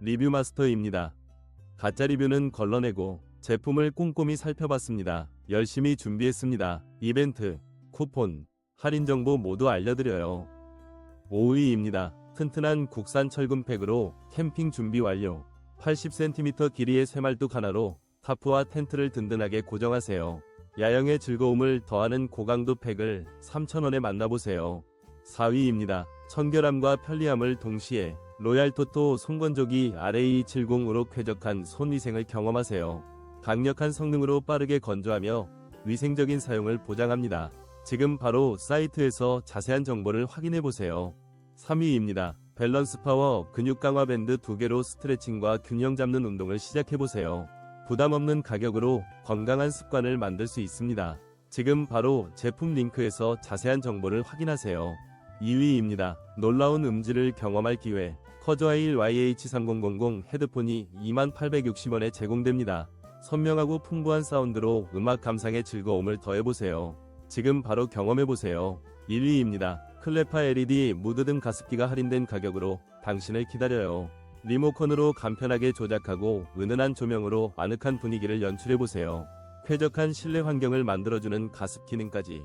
리뷰 마스터입니다. 가짜 리뷰는 걸러내고 제품을 꼼꼼히 살펴봤습니다. 열심히 준비했습니다. 이벤트, 쿠폰, 할인 정보 모두 알려드려요. 5위입니다. 튼튼한 국산 철근팩으로 캠핑 준비 완료. 80cm 길이의 쇠말뚝 하나로 타프와 텐트를 든든하게 고정하세요. 야영의 즐거움을 더하는 고강도 팩을 3,000원에 만나보세요. 4위입니다. 청결함과 편리함을 동시에 로얄 토토 손건조기 RA70으로 쾌적한 손위생을 경험하세요. 강력한 성능으로 빠르게 건조하며 위생적인 사용을 보장합니다. 지금 바로 사이트에서 자세한 정보를 확인해 보세요. 3위입니다. 밸런스 파워 근육 강화 밴드 2개로 스트레칭과 균형 잡는 운동을 시작해 보세요. 부담 없는 가격으로 건강한 습관을 만들 수 있습니다. 지금 바로 제품 링크에서 자세한 정보를 확인하세요. 2위입니다. 놀라운 음질을 경험할 기회. 커즈와일 YH3000 헤드폰이 2860원에 제공됩니다. 선명하고 풍부한 사운드로 음악 감상의 즐거움을 더해보세요. 지금 바로 경험해보세요. 1위입니다. 클레파 LED 무드 등 가습기가 할인된 가격으로 당신을 기다려요. 리모컨으로 간편하게 조작하고 은은한 조명으로 아늑한 분위기를 연출해보세요. 쾌적한 실내 환경을 만들어주는 가습 기능까지